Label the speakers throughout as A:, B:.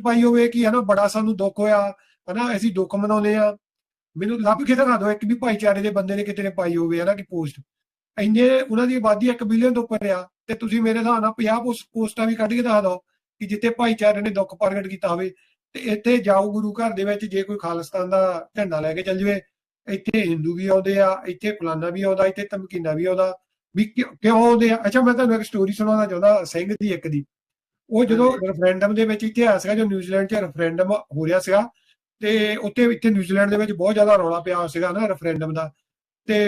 A: ਪਾਈ ਹੋਵੇ ਕਿ ਹਨਾ ਬੜਾ ਸਾਨੂੰ ਦੁੱਖ ਹੋਇਆ, ਹਨਾ ਅਸੀਂ ਦੁੱਖ ਮਨਾਉਂਦੇ ਆ ਮੈਨੂੰ ਲੱਭ ਕੇ ਦਿਖਾ ਦਿਓ, ਇੱਕ ਵੀ ਭਾਈਚਾਰੇ ਦੇ ਬੰਦੇ ਨੇ ਕਿਤੇ ਨੇ ਪਾਈ ਹੋਵੇ, ਹਨਾ ਕਿ ਪੋਸਟ। ਇੰਨੇ ਉਹਨਾਂ ਦੀ ਆਬਾਦੀ 1 ਬਿਲੀਅਨ ਤੋਂ ਉੱਪਰ ਆ, ਤੇ ਤੁਸੀਂ ਮੇਰੇ ਹਿਸਾਬ ਨਾਲ 50 ਪੋਸਟਾਂ ਵੀ ਕੱਢ ਕੇ ਦਿਖਾ ਦਿਓ ਕਿ ਜਿੱਥੇ ਭਾਈਚਾਰੇ ਨੇ ਦੁੱਖ ਪ੍ਰਗਟ ਕੀਤਾ ਹੋਵੇ, ਤੇ ਇੱਥੇ ਜਾਓ ਗੁਰੂ ਘਰ ਦੇ ਵਿੱਚ, ਜੇ ਕੋਈ ਖਾਲਿਸਤਾਨ ਦਾ ਝੰਡਾ ਲੈ ਕੇ ਚੱਲ ਜਵੇ, ਇੱਥੇ ਹਿੰਦੂ ਵੀ ਆਉਂਦੇ ਆ, ਇੱਥੇ ਫਲਾਨਾ ਵੀ ਆਉਂਦਾ, ਇੱਥੇ ਧਮਕੀਨਾ ਵੀ ਆਉਂਦਾ, ਵੀ ਕਿਉਂ ਆਉਂਦੇ ਆ? ਅੱਛਾ, ਮੈਂ ਤੁਹਾਨੂੰ ਇੱਕ ਸਟੋਰੀ ਸੁਣਾਉਣਾ ਚਾਹੁੰਦਾ, ਸਿੰਘ ਦੀ ਇੱਕ ਦੀ। ਉਹ ਜਦੋਂ ਰੈਫਰੈਂਡਮ ਦੇ ਵਿੱਚ ਇੱਥੇ ਆਇਆ ਸੀਗਾ ਜੋ ਨਿਊਜ਼ੀਲੈਂਡ 'ਚ ਰੈਫਰੈਂਡਮ ਹੋ ਰਿਹਾ ਸੀਗਾ ਤੇ ਉੱਥੇ ਇੱਥੇ ਨਿਊਜ਼ੀਲੈਂਡ ਦੇ ਵਿੱਚ ਬਹੁਤ ਜ਼ਿਆਦਾ ਰੌਲਾ ਪਿਆ ਸੀਗਾ ਨਾ ਰੈਫਰੈਂਡਮ ਦਾ। ਤੇ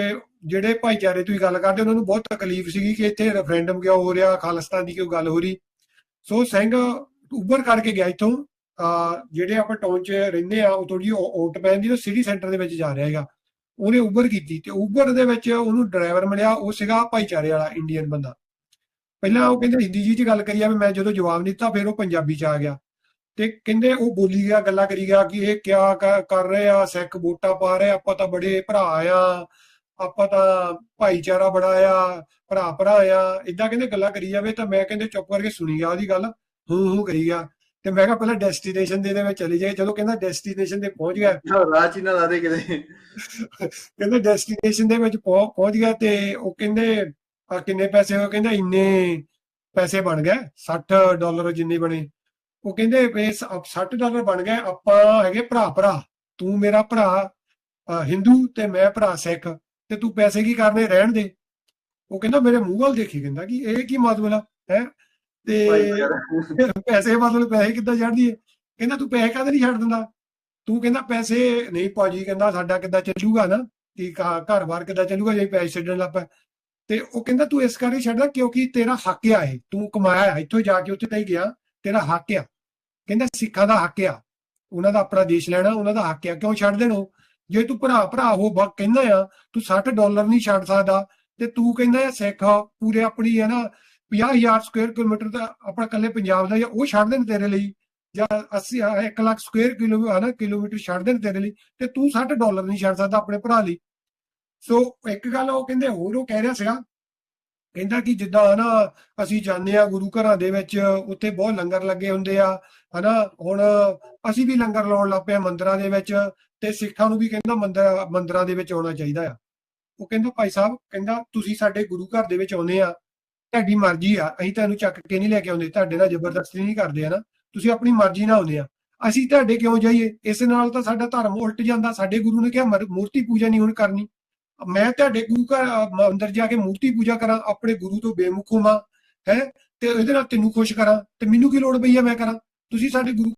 A: ਜਿਹੜੇ ਭਾਈਚਾਰੇ ਤੁਸੀਂ ਗੱਲ ਕਰਦੇ ਉਹਨਾਂ ਨੂੰ ਬਹੁਤ ਤਕਲੀਫ ਸੀਗੀ ਕਿ ਇੱਥੇ ਰੈਫਰੈਂਡਮ ਕਿਉਂ ਹੋ ਰਿਹਾ ਖਾਲਿਸਤਾਨ ਦੀ ਕਿਉਂ ਗੱਲ ਹੋ ਰਹੀ। ਸੋ ਸਿੰਘ ਉੱਭਰ ਕਰਕੇ ਗਿਆ ਇੱਥੋਂ ਜਿਹੜੇ ਆਪਾਂ ਟਾਊਨ 'ਚ ਰਹਿੰਦੇ ਆ ਉਹ ਥੋੜੀ ਆਊਟ ਪੈਂਦੀ ਉਹ ਸਿਟੀ ਸੈਂਟਰ ਦੇ ਵਿੱਚ ਜਾ ਰਿਹਾ ਹੈਗਾ। ਉਹਨੇ ਉਬਰ ਕੀਤੀ ਤੇ ਉਬਰ ਦੇ ਵਿੱਚ ਉਹਨੂੰ ਡਰਾਈਵਰ ਮਿਲਿਆ ਉਹ ਸੀਗਾ ਭਾਈਚਾਰੇ ਵਾਲਾ ਇੰਡੀਅਨ ਬੰਦਾ। ਪਹਿਲਾਂ ਉਹ ਕਹਿੰਦੇ ਹਿੰਦੀ ਜੀ 'ਚ ਗੱਲ ਕਰੀ ਜਾਵੇ ਮੈਂ ਜਦੋਂ ਜਵਾਬ ਨਹੀਂ ਦਿੱਤਾ ਫਿਰ ਉਹ ਪੰਜਾਬੀ 'ਚ ਆ ਗਿਆ। ਤੇ ਕਹਿੰਦੇ ਉਹ ਬੋਲੀ ਗਿਆ ਗੱਲਾਂ ਕਰੀ ਗਿਆ ਕਿ ਇਹ ਕਿਆ ਕਰ ਰਹੇ ਆ ਸਿੱਖ ਵੋਟਾਂ ਪਾ ਰਹੇ ਆਪਾਂ ਤਾਂ ਬੜੇ ਭਰਾ ਆ ਆਪਾਂ ਤਾਂ ਭਾਈਚਾਰਾ ਬੜਾ ਆ ਭਰਾ ਭਰਾ ਆ ਇਦਾਂ ਕਹਿੰਦੇ ਗੱਲਾਂ ਕਰੀ ਜਾਵੇ ਤਾਂ ਮੈਂ ਕਹਿੰਦੇ ਚੁੱਪ ਕਰਕੇ ਸੁਣੀ ਗਿਆ ਉਹਦੀ ਗੱਲ ਹੂੰ ਹੂੰ ਕਰੀ ਗਿਆ ਤੇ ਮੈਂ ਕਿਹਾ ਪਹਿਲਾਂ ਡੈਸਟੀਨੇਸ਼ਨ ਦੇ ਦੇ ਵਿੱਚ ਚਲੀ ਜਾਏ ਜਦੋਂ ਕਹਿੰਦਾ ਡੈਸਟੀਨੇਸ਼ਨ ਤੇ ਪਹੁੰਚ ਗਿਆ।
B: ਰਾਹ ਹੀ ਨਾ ਲਾ ਦੇ ਕਿਤੇ।
A: ਕਹਿੰਦੇ ਡੈਸਟੀਨੇਸ਼ਨ ਦੇ ਵਿੱਚ ਪਹੁੰ- ਪਹੁੰਚ ਗਿਆ ਤੇ ਉਹ ਕਹਿੰਦੇ ਆ ਕਿੰਨੇ ਪੈਸੇ ਹੋਏ ਕਹਿੰਦਾ ਇੰਨੇ ਪੈਸੇ ਬਣ ਗਏ 60 ਡਾਲਰ ਜਿੰਨੇ ਬਣੇ। ਉਹ ਕਹਿੰਦੇ ਵੀ ਸ- 60 ਡਾਲਰ ਬਣ ਗਏ ਆਪਾਂ ਹੈਗੇ ਭਰਾ ਭਰਾ ਤੂੰ ਮੇਰਾ ਭਰਾ ਹਿੰਦੂ ਤੇ ਮੈਂ ਭਰਾ ਸਿੱਖ ਤੇ ਤੂੰ ਪੈਸੇ ਕੀ ਕਰਨੇ ਰਹਿਣ ਦੇ। ਉਹ ਕਹਿੰਦਾ ਮੇਰੇ ਮੂੰਹ ਵੱਲ ਦੇਖੀ ਕਹਿੰਦਾ ਕਿ ਇਹ ਕੀ ਮਤਲਬ ਹੈ? ਤੇ। ਪੈਸੇ ਮਤਲਬ ਪੈਸੇ ਕਿੱਦਾਂ ਛੱਡਦੀ ਹੈ ਕਹਿੰਦਾ ਤੂੰ ਪੈਸੇ ਕਾਹਦੇ ਨਹੀਂ ਛੱਡ ਦਿੰਦਾ? ਤੂੰ ਕਹਿੰਦਾ ਪੈਸੇ ਨਹੀਂ ਭਾਜੀ ਕਹਿੰਦਾ ਸਾਡਾ ਕਿੱਦਾਂ ਚੱਲੂਗਾ ਨਾ ਕਿ ਘਰ-ਬਾਰ ਕਿੱਦਾਂ ਚੱਲੂਗਾ ਜੇ ਪੈਸੇ ਛੱਡਣ ਲੱਗ ਪਿਆ ਤੇ ਉਹ ਕਹਿੰਦਾ, ਤੂੰ ਇਸ ਕਰਕੇ ਛੱਡਦਾ ਕਿਉਂਕਿ ਤੇਰਾ ਹੱਕ ਆ ਇਹ। ਤੂੰ ਕਮਾਇਆ ਇੱਥੋਂ ਜਾ ਕੇ ਉੱਥੇ ਤਾਈ ਗਿਆ। ਤੇਰਾ ਹੱਕ ਆ। ਕਹਿੰਦਾ, ਸਿੱਖਾਂ ਦਾ ਹੱਕ ਆ। ਉਹਨਾਂ ਦਾ ਆਪਣਾ ਦੇਸ਼ ਲੈਣਾ, ਉਹਨਾਂ ਦਾ ਹੱਕ ਆ। ਕਿਉਂ ਛੱਡ ਦੇਣੋ ਜੇ ਤੂੰ ਭਰਾ ਭਰਾ ਹੋ ਬਾ ਕਹਿੰਦਾ ਆ, ਤੂੰ 60 ਡਾਲਰ ਨਹੀਂ ਛੱਡ ਸਕਦਾ। ਤੇ ਤੂੰ ਕਹਿੰਦਾ ਆ, ਸਿੱਖ ਪੂਰੇ ਆਪਣੀ ਹੈ ਨਾ 50000 ਸਕੁਅਰ ਕਿਲੋਮੀਟਰ ਦਾ ਆਪਣਾ ਕੱਲੇ ਪੰਜਾਬ ਦਾ ਜਾਂ ਉਹ ਛੱਡ ਦੇਣ ਤੇਰੇ ਲਈ। ਜਾਂ 80 1 ਲੱਖ ਸਕੁਅਰ ਕਿਲੋ ਹਨਾ ਕਿਲੋਮੀਟਰ ਛੱਡ ਦੇਣ ਤੇਰੇ ਲਈ। ਤੇ ਤੂੰ 60 ਡਾਲਰ ਨਹੀਂ ਛੱਡ ਸਕਦਾ ਆਪਣੇ ਭਰਾ ਲਈ। ਸੋ ਇੱਕ ਗੱਲ ਉਹ ਕਹਿੰਦੇ ਹੋਰ ਉਹ ਕਹਿ ਰਿਹਾ ਸੀਗਾ, ਕਹਿੰਦਾ ਕਿ ਜਿੱਦਾਂ ਹਨਾ ਅਸੀਂ ਜਾਂਦੇ ਆ ਗੁਰੂ ਘਰਾਂ ਦੇ ਵਿੱਚ, ਉੱਥੇ ਬਹੁਤ ਲੰਗਰ ਲੱਗੇ ਹੁੰਦੇ ਆ, ਹਨਾ, ਹੁਣ ਅਸੀਂ ਵੀ ਲੰਗਰ ਲਾਉਣ ਲੱਗ ਪਏ ਆ ਮੰਦਿਰਾਂ ਦੇ ਵਿੱਚ ਤੇ ਸਿੱਖਾਂ ਨੂੰ ਵੀ ਕਹਿੰਦਾ ਮੰਦਰ, ਮੰਦਿਰਾਂ ਦੇ ਵਿੱਚ ਆਉਣਾ ਚਾਹੀਦਾ ਆ। ਉਹ ਕਹਿੰਦਾ ਭਾਈ ਸਾਹਿਬ, ਕਹਿੰਦਾ ਤੁਸੀਂ ਸਾਡੇ ਗੁਰੂ ਘਰ ਦੇ ਵਿੱਚ ਆਉਨੇ ਆ, ਤੁਹਾਡੀ ਮਰਜ਼ੀ ਆ, ਅਸੀਂ ਤੁਹਾਨੂੰ ਚੱਕ ਕੇ ਨਹੀਂ ਲੈ ਕੇ ਆਉਂਦੇ, ਤੁਹਾਡੇ ਨਾਲ ਜ਼ਬਰਦਸਤੀ ਨਹੀਂ ਕਰਦੇ ਹਨਾ, ਤੁਸੀਂ ਆਪਣੀ ਮਰਜ਼ੀ ਨਾਲ ਆਉਂਦੇ ਆ। ਅਸੀਂ ਤੁਹਾਡੇ ਕਿਉਂ ਜਾਈਏ? ਇਸ ਨਾਲ ਤਾਂ ਸਾਡਾ ਧਰਮ ਉਲਟ ਜਾਂਦਾ, ਸਾਡੇ ਗੁਰੂ ਨੇ ਕਿਹਾ ਮਰ- ਮੂਰਤੀ ਪੂਜਾ ਨਹੀਂ ਹੁਣ ਕਰਨੀ। ਮੈਂ ਤੁਹਾਡੇ ਗੁਰੂ ਘਰ ਅੰਦਰ ਜਾ ਕੇ ਮੂਰਤੀ ਪੂਜਾ ਕਰਾਂ, ਆਪਣੇ ਗੁਰੂ ਤੋਂ ਬੇਮੁਖ ਹੋਵਾਂ ਹੈ? ਤੇ ਇਹਦੇ ਨਾਲ ਤੈਨੂੰ ਖੁਸ਼ ਕਰਾਂ, ਤੇ ਮੈਨੂੰ ਕੀ ਲੋੜ ਪਈ ਆ ਮੈਂ ਕਰਾਂ? ਤੁਸੀਂ ਸਾਡੇ ਗੁਰੂ